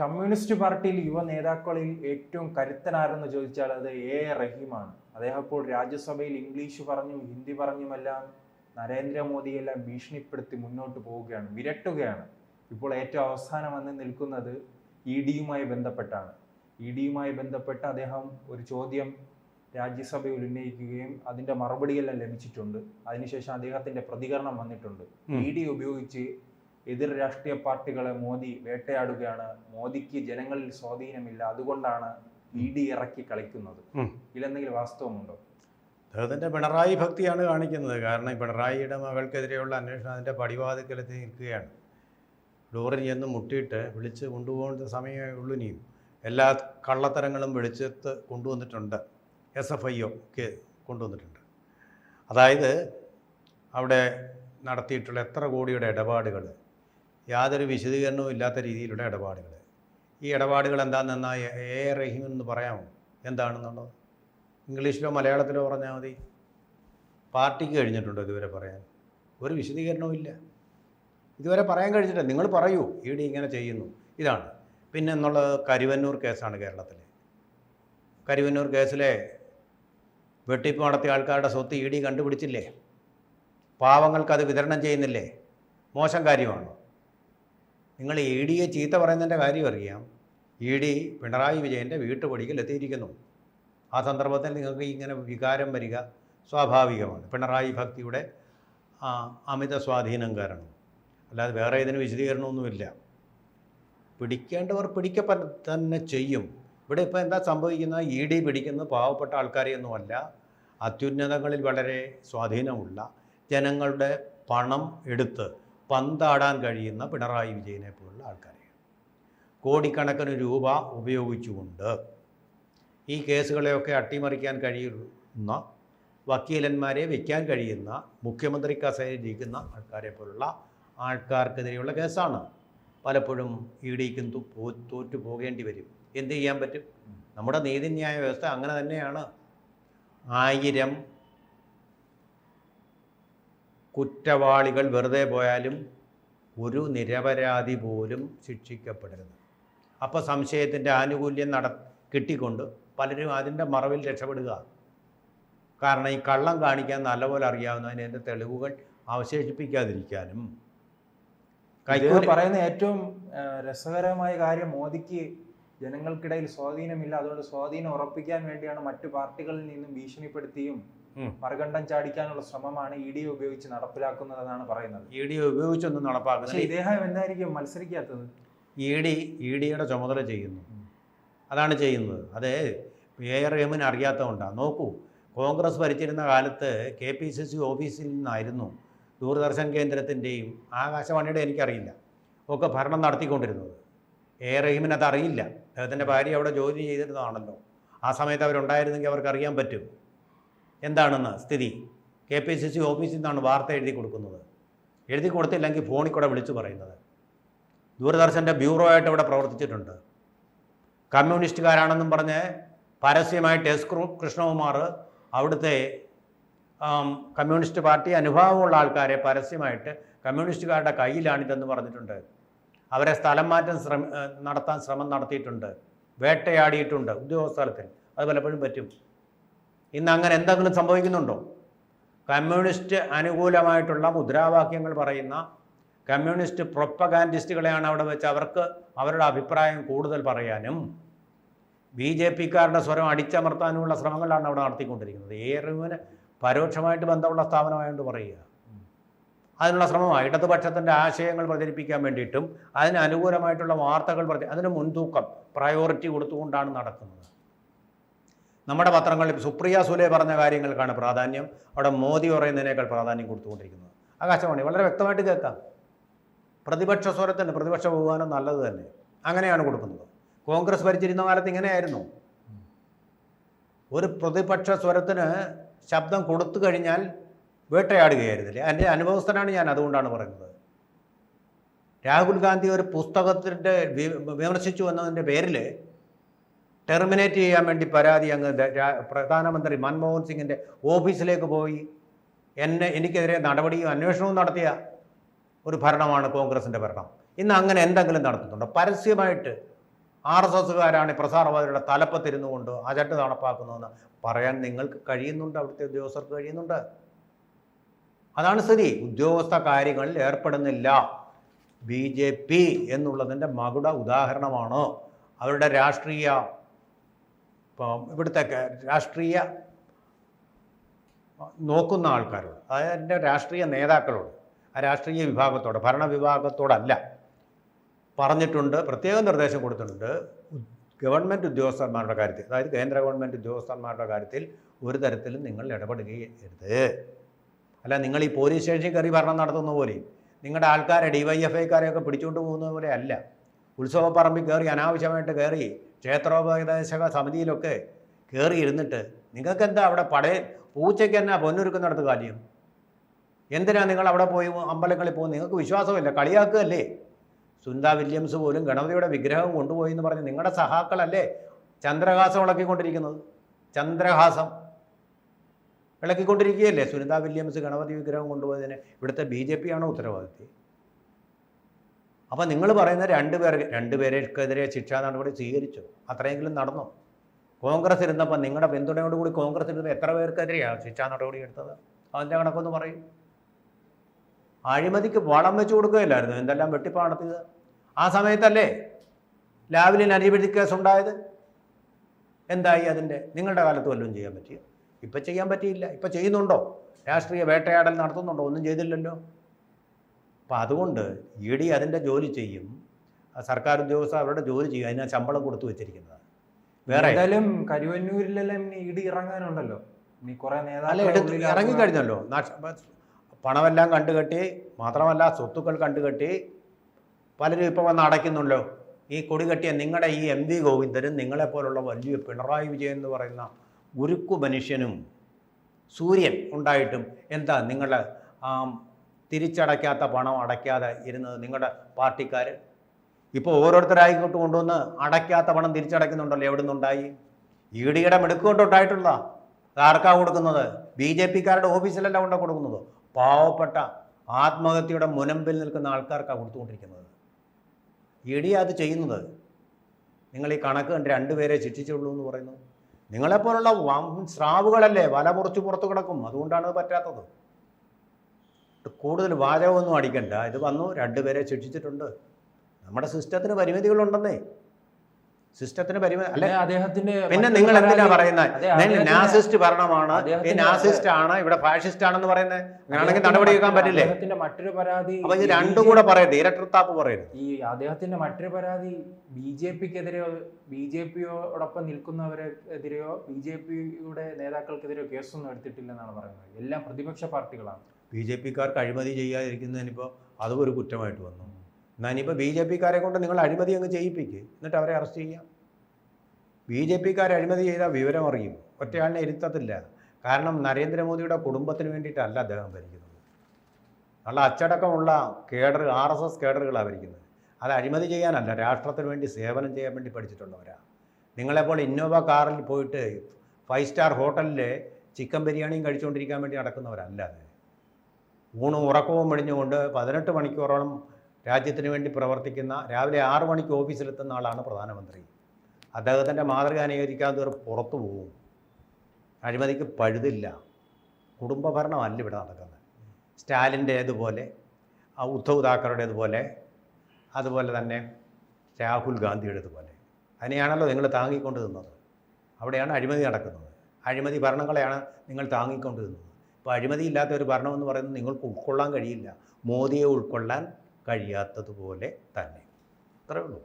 Communist പാർട്ടിയിൽ യുവ നേതാക്കളിൽ ഏറ്റവും കരുത്തനാരെന്ന് ചോദിച്ചാൽ അത് എ റഹീമാണ്. അദ്ദേഹം ഇപ്പോൾ രാജ്യസഭയിൽ ഇംഗ്ലീഷ് പറഞ്ഞും ഹിന്ദി പറഞ്ഞുമെല്ലാം നരേന്ദ്രമോദിയെല്ലാം ഭീഷണിപ്പെടുത്തി മുന്നോട്ട് പോവുകയാണ് വിരട്ടുകയാണ്. ഇപ്പോൾ ഏറ്റവും അവസാനം വന്ന് നിൽക്കുന്നത് ഇ ഡിയുമായി ബന്ധപ്പെട്ടാണ്. ഇ ഡിയുമായി ബന്ധപ്പെട്ട് അദ്ദേഹം ഒരു ചോദ്യം രാജ്യസഭയിൽ ഉന്നയിക്കുകയും അതിന്റെ മറുപടിയെല്ലാം ലഭിച്ചിട്ടുണ്ട്. അതിനുശേഷം അദ്ദേഹത്തിന്റെ പ്രതികരണം വന്നിട്ടുണ്ട്. ഇ ഡി ഉപയോഗിച്ച് എതിർ രാഷ്ട്രീയ പാർട്ടികളെ മോദി വേട്ടയാടുകയാണ്. മോദിക്ക് ജനങ്ങളിൽ സ്വാധീനമില്ല. അതുകൊണ്ടാണ് ഇ ഡി ഇറക്കി കളിക്കുന്നത്. ഇതിലെന്തെങ്കിലും വാസ്തവമുണ്ടോ? അദ്ദേഹത്തിന്റെ പിണറായി ഭക്തിയാണ് കാണിക്കുന്നത്. കാരണം ഈ പിണറായിയുടെ മകൾക്കെതിരെയുള്ള അന്വേഷണം അതിന്റെ പടിവാതിക്കലെത്തി നിൽക്കുകയാണ്. ഡോറിൽ ചെന്ന് മുട്ടിയിട്ട് വിളിച്ച് കൊണ്ടുപോകേണ്ട സമയമേ ഉള്ളൂ ഇനിയും. എല്ലാ കള്ളത്തരങ്ങളും വിളിച്ചെത്ത് കൊണ്ടുവന്നിട്ടുണ്ട്. എസ് എഫ് ഐ ഒക്കെ കൊണ്ടുവന്നിട്ടുണ്ട്. അതായത് അവിടെ നടത്തിയിട്ടുള്ള എത്ര കോടിയുടെ ഇടപാടുകൾ യാതൊരു വിശദീകരണവും ഇല്ലാത്ത രീതിയിലുള്ള ഇടപാടുകൾ ഈ ഇടപാടുകൾ എന്താണെന്നാ എ റഹീം എന്ന് പറയാമോ? എന്താണെന്നുള്ളത്? ഇംഗ്ലീഷിലോ മലയാളത്തിലോ പറഞ്ഞാൽ മതി. പാർട്ടിക്ക് കഴിഞ്ഞിട്ടുണ്ടോ ഇതുവരെ പറയാൻ. ഒരു വിശദീകരണവും ഇല്ല. ഇതുവരെ പറയാൻ കഴിഞ്ഞിട്ടില്ല. നിങ്ങൾ പറയൂ. ഇ ഡി ഇങ്ങനെ ചെയ്യുന്നു. ഇതാണ്. പിന്നെ എന്നുള്ളത് കരുവന്നൂർ കേസാണ് കേരളത്തിൽ കരുവന്നൂർ കേസിലെ വെട്ടിപ്പ് നടത്തിയ ആൾക്കാരുടെ സ്വത്ത് ഇ ഡി കണ്ടുപിടിച്ചില്ലേ? പാവങ്ങൾക്ക് അത് വിതരണം ചെയ്യുന്നില്ലേ? മോശം കാര്യമാണോ? നിങ്ങൾ ഇ ഡിയെ ചീത്ത പറയുന്നതിന്റെ കാര്യം അറിയാം. ഇ ഡി പിണറായി വിജയന്റെ വീട്ടുപടിയിൽ എത്തിയിരിക്കുന്നു. ആ സന്ദർഭത്തിൽ നിങ്ങൾക്ക് ഇങ്ങനെ വികാരം വരിക സ്വാഭാവികമാണ്. പിണറായി ഭക്തിയുടെ അമിത സ്വാധീനം കാരണം. അല്ലാതെ വേറെ ഇതിന് വിശദീകരണമൊന്നുമില്ല. പിടിക്കേണ്ടവർ പിടിക്കപ്പ തന്നെ ചെയ്യും. ഇവിടെ ഇപ്പോൾ എന്താ സംഭവിക്കുന്നത്? ഇ ഡി പിടിക്കുന്ന പാവപ്പെട്ട ആൾക്കാരെയൊന്നുമല്ല. അത്യുന്നതങ്ങളിൽ വളരെ സ്വാധീനമുള്ള ജനങ്ങളുടെ പണം എടുത്ത് പന്താടാൻ കഴിയുന്ന പിണറായി വിജയനെ പോലുള്ള ആൾക്കാരെയാണ്. കോടിക്കണക്കിന് രൂപ ഉപയോഗിച്ചുകൊണ്ട് ഈ കേസുകളെയൊക്കെ അട്ടിമറിക്കാൻ കഴിയുന്ന വക്കീലന്മാരെ വയ്ക്കാൻ കഴിയുന്ന മുഖ്യമന്ത്രി കസേരിയിരിക്കുന്ന ആൾക്കാരെ പോലുള്ള ആൾക്കാർക്കെതിരെയുള്ള കേസാണ്. പലപ്പോഴും ഇ ഡിക്കും തോറ്റു പോകേണ്ടി വരും. എന്ത് ചെയ്യാൻ പറ്റും? നമ്മുടെ നീതിന്യായ വ്യവസ്ഥ അങ്ങനെ തന്നെയാണ്. ആയിരം കുറ്റവാളികൾ വെറുതെ പോയാലും ഒരു നിരപരാധി പോലും ശിക്ഷിക്കപ്പെടരുത്. അപ്പോൾ സംശയത്തിന്റെ ആനുകൂല്യം നട കിട്ടിക്കൊണ്ട് പലരും അതിന്റെ മറവിൽ രക്ഷപ്പെടുക. കാരണം ഈ കള്ളം കാണിക്കാൻ നല്ലപോലെ അറിയാവുന്നതിന് എന്റെ തെളിവുകൾ അവശേഷിപ്പിക്കാതിരിക്കാനും. പറയുന്ന ഏറ്റവും രസകരമായ കാര്യം മോദിക്ക് ജനങ്ങൾക്കിടയിൽ സ്വാധീനമില്ല. അതുകൊണ്ട് സ്വാധീനം ഉറപ്പിക്കാൻ വേണ്ടിയാണ് മറ്റു പാർട്ടികളിൽ നിന്നും ഭീഷണിപ്പെടുത്തിയും. മറുകണ്ഠം ചാടിക്കാനുള്ള ശ്രമമാണ് ഇ ഡി ഉപയോഗിച്ച് നടപ്പിലാക്കുന്നതെന്നാണ് പറയുന്നത്. ഇ ഡി ഉപയോഗിച്ചൊന്നും നടപ്പാക്കുന്നത് ഇദ്ദേഹം എന്തായിരിക്കും മത്സരിക്കാത്തത്? ഇ ഡി ഇ ഡിയുടെ ചുമതല ചെയ്യുന്നു. അതാണ് ചെയ്യുന്നത്. അത് എ ആർ എമ്മിന് അറിയാത്തതുകൊണ്ടാണ് നോക്കൂ കോൺഗ്രസ് ഭരിച്ചിരുന്ന കാലത്ത് കെ പി സി സി ഓഫീസിൽ നിന്നായിരുന്നു ദൂരദർശൻ കേന്ദ്രത്തിന്റെയും ആകാശവാണിയുടെ എനിക്കറിയില്ല ഒക്കെ ഭരണം നടത്തിക്കൊണ്ടിരുന്നത്. എ റഹീമിന് അത് അറിയില്ല. അദ്ദേഹത്തിന്റെ ഭാര്യ അവിടെ ജോലി ചെയ്തിരുന്നതാണല്ലോ. ആ സമയത്ത് അവരുണ്ടായിരുന്നെങ്കിൽ അവർക്ക് അറിയാൻ പറ്റും. എന്താണെന്ന്? സ്ഥിതി. കെ പി സി സി ഓഫീസിൽ നിന്നാണ് വാർത്ത എഴുതി കൊടുക്കുന്നത്. എഴുതി കൊടുത്തില്ലെങ്കിൽ ഫോണിൽ കൂടെ വിളിച്ചു പറയുന്നത്. ദൂരദർശന്റെ ബ്യൂറോ ആയിട്ട് ഇവിടെ പ്രവർത്തിച്ചിട്ടുണ്ട്. കമ്മ്യൂണിസ്റ്റുകാരാണെന്നും പറഞ്ഞ് പരസ്യമായിട്ട് എസ് കൃഷ്ണകുമാർ അവിടുത്തെ കമ്മ്യൂണിസ്റ്റ് പാർട്ടി അനുഭാവമുള്ള ആൾക്കാരെ പരസ്യമായിട്ട് കമ്മ്യൂണിസ്റ്റുകാരുടെ കയ്യിലാണിതെന്ന് പറഞ്ഞിട്ടുണ്ട്. അവരെ സ്ഥലം മാറ്റം ശ്രമ നടത്താൻ ശ്രമം നടത്തിയിട്ടുണ്ട്. വേട്ടയാടിയിട്ടുണ്ട് ഉദ്യോഗസ്ഥലത്തിൽ. അത് പലപ്പോഴും പറ്റും. ഇന്ന് അങ്ങനെ എന്തെങ്കിലും സംഭവിക്കുന്നുണ്ടോ? കമ്മ്യൂണിസ്റ്റ് അനുകൂലമായിട്ടുള്ള മുദ്രാവാക്യങ്ങൾ പറയുന്ന കമ്മ്യൂണിസ്റ്റ് പ്രൊപ്പഗാൻഡിസ്റ്റുകളെയാണ് അവിടെ വെച്ച് അവർക്ക് അവരുടെ അഭിപ്രായം കൂടുതൽ പറയാനും ബി ജെ പിക്കാരുടെ സ്വരം അടിച്ചമർത്താനുമുള്ള ശ്രമങ്ങളാണ് അവിടെ നടത്തിക്കൊണ്ടിരിക്കുന്നത്. ഏറെ അറിവിന് പരോക്ഷമായിട്ട് ബന്ധമുള്ള സ്ഥാപനമായതുകൊണ്ട് പറയുക. അതിനുള്ള ശ്രമമാണ് ഇടതുപക്ഷത്തിന്റെ ആശയങ്ങൾ പ്രചരിപ്പിക്കാൻ വേണ്ടിയിട്ടും അതിന് അനുകൂലമായിട്ടുള്ള വാർത്തകൾ പ്രതി അതിന് മുൻതൂക്കം പ്രയോറിറ്റി കൊടുത്തുകൊണ്ടാണ് നടക്കുന്നത്. നമ്മുടെ പത്രങ്ങളിൽ സുപ്രിയ സുലെ പറഞ്ഞ കാര്യങ്ങൾക്കാണ് പ്രാധാന്യം. അവിടെ മോദി പറയുന്നതിനേക്കാൾ പ്രാധാന്യം കൊടുത്തുകൊണ്ടിരിക്കുന്നത്. ആകാശവാണി വളരെ വ്യക്തമായിട്ട് കേൾക്കാം. പ്രതിപക്ഷ സ്വരത്തിന് പ്രതിപക്ഷ ബഹുമാനം നല്ലത് തന്നെ. അങ്ങനെയാണ് കൊടുക്കുന്നത്. കോൺഗ്രസ് ഭരിച്ചിരുന്ന കാലത്ത് ഇങ്ങനെയായിരുന്നു. ഒരു പ്രതിപക്ഷ സ്വരത്തിന് ശബ്ദം കൊടുത്തു കഴിഞ്ഞാൽ വേട്ടയാടുകയായിരുന്നില്ലേ? എന്റെ അനുഭവസ്ഥനാണ് ഞാൻ അതുകൊണ്ടാണ് പറയുന്നത്. രാഹുൽ ഗാന്ധി ഒരു പുസ്തകത്തിന്റെ വിമർശിച്ചു എന്നതിന്റെ പേരിൽ ടെർമിനേറ്റ് ചെയ്യാൻ വേണ്ടി പരാതി അങ്ങ് പ്രധാനമന്ത്രി മൻമോഹൻ സിംഗിന്റെ ഓഫീസിലേക്ക് പോയി. എന്നെ എനിക്കെതിരെ നടപടിയും അന്വേഷണവും നടത്തിയ ഒരു ഭരണമാണ് കോൺഗ്രസിന്റെ ഭരണം. ഇന്ന് അങ്ങനെ എന്തെങ്കിലും നടത്തുന്നുണ്ടോ പരസ്യമായിട്ട് ആർ എസ് എസ്സുകാരാണ് പ്രസാരവാദികളുടെ തലപ്പത്തിരുന്നു കൊണ്ട് അജണ്ട് നടപ്പാക്കുന്നതെന്ന് പറയാൻ നിങ്ങൾക്ക് കഴിയുന്നുണ്ട്? അവിടുത്തെ ഉദ്യോഗസ്ഥർക്ക് കഴിയുന്നുണ്ട്? അതാണ് സ്ഥിതി. ഉദ്യോഗസ്ഥ കാര്യങ്ങളിൽ ഏർപ്പെടുന്നില്ല. ബി ജെ പി എന്നുള്ളതിന്റെ മകുട ഉദാഹരണമാണ്. അവരുടെ രാഷ്ട്രീയ ഇവിടുത്തെ രാഷ്ട്രീയ നോക്കുന്ന ആൾക്കാരോട് അതായത് എന്റെ രാഷ്ട്രീയ നേതാക്കളോട് ആ രാഷ്ട്രീയ വിഭാഗത്തോട് ഭരണവിഭാഗത്തോടല്ല പറഞ്ഞിട്ടുണ്ട് പ്രത്യേക നിർദ്ദേശം കൊടുത്തിട്ടുണ്ട്. ഗവൺമെന്റ് ഉദ്യോഗസ്ഥന്മാരുടെ കാര്യത്തിൽ അതായത് കേന്ദ്ര ഗവൺമെന്റ് ഉദ്യോഗസ്ഥന്മാരുടെ കാര്യത്തിൽ ഒരു തരത്തിലും നിങ്ങൾ ഇടപെടുകയരുത് അല്ല നിങ്ങൾ ഈ പോലീസ് സ്റ്റേഷനിൽ കയറി ഭരണം നടത്തുന്ന പോലെ നിങ്ങളുടെ ആൾക്കാരെ ഡി വൈ എഫ് ഐക്കാരെയൊക്കെ പിടിച്ചുകൊണ്ട് പോകുന്നത് പോലെ അല്ല. ഉത്സവപ്പറമ്പിൽ കയറി അനാവശ്യമായിട്ട് കയറി ക്ഷേത്രോപദേശക സമിതിയിലൊക്കെ കയറി ഇരുന്നിട്ട് നിങ്ങൾക്ക് എന്താ അവിടെ പടയ പൂച്ചയ്ക്ക് എന്നാ പൊന്നൊരുക്കുന്നിടത്ത് കാര്യം? എന്തിനാ നിങ്ങൾ അവിടെ പോയി അമ്പലങ്ങളിൽ പോകും നിങ്ങൾക്ക് വിശ്വാസമില്ല കളിയാക്കുകയല്ലേ? സുന്ദ വില്യംസ് പോലും ഗണപതിയുടെ വിഗ്രഹം കൊണ്ടുപോയി എന്ന് പറഞ്ഞ് നിങ്ങളുടെ സഹാക്കളല്ലേ ചന്ദ്രഹാസം ഇളക്കിക്കൊണ്ടിരിക്കുന്നത് ചന്ദ്രഹാസം ഇളക്കിക്കൊണ്ടിരിക്കുകയല്ലേ സുനിത വില്യംസ് ഗണപതി വിഗ്രഹം കൊണ്ടുപോയതിന് ഇവിടുത്തെ ബി ജെ പി ആണോ ഉത്തരവാദിത്വം അപ്പം നിങ്ങൾ പറയുന്ന രണ്ട് പേർ രണ്ട് പേർക്കെതിരെ ശിക്ഷാ നടപടി സ്വീകരിച്ചു. അത്രയെങ്കിലും നടന്നു. കോൺഗ്രസ് ഇരുന്നപ്പോൾ നിങ്ങളുടെ പിന്തുണയോട് കൂടി കോൺഗ്രസ് ഇരുന്നപ്പോൾ എത്ര പേർക്കെതിരെയാണ് ശിക്ഷാ നടപടി എടുത്തത്? അതിന്റെ കണക്കൊന്ന് പറയും. അഴിമതിക്ക് വളം വെച്ച് കൊടുക്കുകയില്ലായിരുന്നു. എന്തെല്ലാം വെട്ടിപ്പാണ് നടത്തിയത് ആ സമയത്തല്ലേ ലാവലിൻ അഴിമതി കേസ് ഉണ്ടായത്? എന്തായി അതിന്റെ നിങ്ങളുടെ കാലത്ത് വല്ലതും ചെയ്യാൻ പറ്റിയോ? ഇപ്പം ചെയ്യാൻ പറ്റിയില്ല. ഇപ്പം ചെയ്യുന്നുണ്ടോ? രാഷ്ട്രീയ വേട്ടയാടൽ നടത്തുന്നുണ്ടോ? ഒന്നും ചെയ്തില്ലല്ലോ. അപ്പം അതുകൊണ്ട് ഇ ഡി അതിന്റെ ജോലി ചെയ്യും. സർക്കാർ ഉദ്യോഗസ്ഥർ അവരുടെ ജോലി ചെയ്യും. അതിനാ ശമ്പളം കൊടുത്തു വെച്ചിരിക്കുന്നത്. വേറെ? എന്തായാലും കരുവന്നൂരിലെല്ലാം ഇനി ഡി ഇറങ്ങാനുണ്ടല്ലോ. ഇനി കുറേ നേതാക്കൾ ഉള്ളിലാക്കുക. ഇറങ്ങിക്കഴിഞ്ഞല്ലോ. പണമെല്ലാം കണ്ടുകെട്ടി മാത്രമല്ല സ്വത്തുക്കൾ കണ്ടുകെട്ടി പലരും ഇപ്പോൾ വന്ന് അടയ്ക്കുന്നുണ്ടല്ലോ. ഈ കൊടി കെട്ടിയ നിങ്ങളുടെ ഈ എം വി ഗോവിന്ദനും നിങ്ങളെപ്പോലുള്ള വലിയ പിണറായി വിജയൻ എന്ന് പറയുന്ന ഗുരുക്കു മനുഷ്യനും സൂര്യൻ ഉണ്ടായിട്ടും എന്താ നിങ്ങൾ തിരിച്ചടയ്ക്കാത്ത പണം അടയ്ക്കാതെ ഇരുന്നത് നിങ്ങളുടെ പാർട്ടിക്കാർ ഇപ്പോൾ ഓരോരുത്തരായിക്കോട്ട് കൊണ്ടുവന്ന് അടയ്ക്കാത്ത പണം തിരിച്ചടയ്ക്കുന്നുണ്ടല്ലോ എവിടെ നിന്നുണ്ടായി ഇ ഡിയുടെ മിടുക്കുകൊണ്ടുണ്ടായിട്ടുള്ള ആർക്കാ കൊടുക്കുന്നത്? ബി ജെ പിക്കാരുടെ ഓഫീസിലല്ല കൊണ്ട് കൊടുക്കുന്നത്? പാവപ്പെട്ട ആത്മഹത്യയുടെ മുനമ്പിൽ നിൽക്കുന്ന ആൾക്കാർക്കാണ് കൊടുത്തുകൊണ്ടിരിക്കുന്നത്. ഇ ഡി അത് ചെയ്യുന്നത്. നിങ്ങൾ ഈ കണക്ക് കണ്ട് രണ്ടുപേരെ ശിക്ഷിച്ചുള്ളൂ എന്ന് പറയുന്നു. നിങ്ങളെപ്പോലുള്ള സ്രാവുകളല്ലേ? വല മുറിച്ച് പുറത്ത് കിടക്കും. അതുകൊണ്ടാണ് അത് പറ്റാത്തത്. കൂടുതൽ വാചകമൊന്നും അടിക്കണ്ട. ഇത് വന്നു രണ്ടുപേരെ ശിക്ഷിച്ചിട്ടുണ്ട്. നമ്മുടെ സിസ്റ്റത്തിന് പരിമിതികളുണ്ടെന്നേ. സിസ്റ്റത്തിന് പരിമിതി അല്ലെ? അദ്ദേഹത്തിന്റെ പിന്നെ നിങ്ങൾ എന്തിനാ പറയുന്നത് നാസിസ്റ്റ് ഭരണമാണ്. ഈ നാസിസ്റ്റ് ആണ് ഇവിടെ ഫാഷിസ്റ്റ് ആണെന്ന് പറയുന്നത് അങ്ങനെയാണെങ്കിൽ നടപടി എടുക്കാൻ പറ്റില്ലേ? മറ്റൊരു പരാതി അപ്പൊ ഇത് രണ്ടും കൂടെ പറയരുത് ഇരട്ടത്താപ്പ് പറയരുത്. ഈ അദ്ദേഹത്തിന്റെ മറ്റൊരു പരാതി ബി ജെ പിക്കെതിരെയോ ബി ജെ പിയോടൊപ്പം നിൽക്കുന്നവരെതിരെയോ ബി ജെ പിയുടെ നേതാക്കൾക്കെതിരെയോ കേസൊന്നും എടുത്തിട്ടില്ലെന്നാണ് പറയുന്നത്. എല്ലാം പ്രതിപക്ഷ പാർട്ടികളാണ്. ബി ജെ പിക്കാർക്ക് അഴിമതി ചെയ്യാതിരിക്കുന്നതിനിപ്പോൾ അതും ഒരു കുറ്റമായിട്ട് വന്നു. എന്നാൽ ഇനിയിപ്പോൾ ബി ജെ പിക്കാരെ കൊണ്ട് നിങ്ങൾ അഴിമതി അങ്ങ് ചെയ്യിപ്പിക്കുക എന്നിട്ട് അവരെ അറസ്റ്റ് ചെയ്യാം. ബി ജെ പിക്കാർ അഴിമതി ചെയ്താൽ വിവരം അറിയും. ഒറ്റയാളിനെ ഇരുത്തത്തില്ല. കാരണം നരേന്ദ്രമോദിയുടെ കുടുംബത്തിന് വേണ്ടിയിട്ടല്ല അദ്ദേഹം ഭരിക്കുന്നത്. നല്ല അച്ചടക്കമുള്ള കേഡർ ആർ എസ് എസ് കേഡറുകളാണ് ഭരിക്കുന്നത്. അത് അഴിമതി ചെയ്യാനല്ല രാഷ്ട്രത്തിന് വേണ്ടി സേവനം ചെയ്യാൻ വേണ്ടി പഠിച്ചിട്ടുള്ളവരാണ് നിങ്ങളെപ്പോൾ ഇന്നോവ കാറിൽ പോയിട്ട് ഫൈവ് സ്റ്റാർ ഹോട്ടലിൽ ചിക്കൻ ബിരിയാണിയും കഴിച്ചുകൊണ്ടിരിക്കാൻ വേണ്ടി നടക്കുന്നവരല്ല അത്. ഊണും ഉറക്കവും മെടിഞ്ഞുകൊണ്ട് പതിനെട്ട് മണിക്കൂറോളം രാജ്യത്തിന് വേണ്ടി പ്രവർത്തിക്കുന്ന രാവിലെ ആറു മണിക്ക് ഓഫീസിലെത്തുന്ന ആളാണ് പ്രധാനമന്ത്രി. അദ്ദേഹത്തിന്റെ മാതൃക അനുകരിക്കാതെ ഒരു പുറത്തു പോകും അഴിമതിക്ക് പഴുതില്ല. കുടുംബ ഭരണമല്ല ഇവിടെ നടക്കുന്നത്. സ്റ്റാലിന്റേതുപോലെ ഉദ്ധവ് താക്കറുടേതുപോലെ അതുപോലെ തന്നെ രാഹുൽ ഗാന്ധിയുടേതുപോലെ അതിനെയാണല്ലോ നിങ്ങൾ താങ്ങിക്കൊണ്ട് നിന്നത് അവിടെയാണ് അഴിമതി നടക്കുന്നത്. അഴിമതി ഭരണങ്ങളെയാണ് നിങ്ങൾ താങ്ങിക്കൊണ്ട് നിന്നത് ഇപ്പോൾ അഴിമതിയില്ലാത്ത ഒരു ഭരണം എന്ന് പറയുന്നത് നിങ്ങൾക്ക് ഉൾക്കൊള്ളാൻ കഴിയില്ല. മോദിയെ ഉൾക്കൊള്ളാൻ കഴിയാത്തതുപോലെ തന്നെ. അത്രേ ഉള്ളൂ.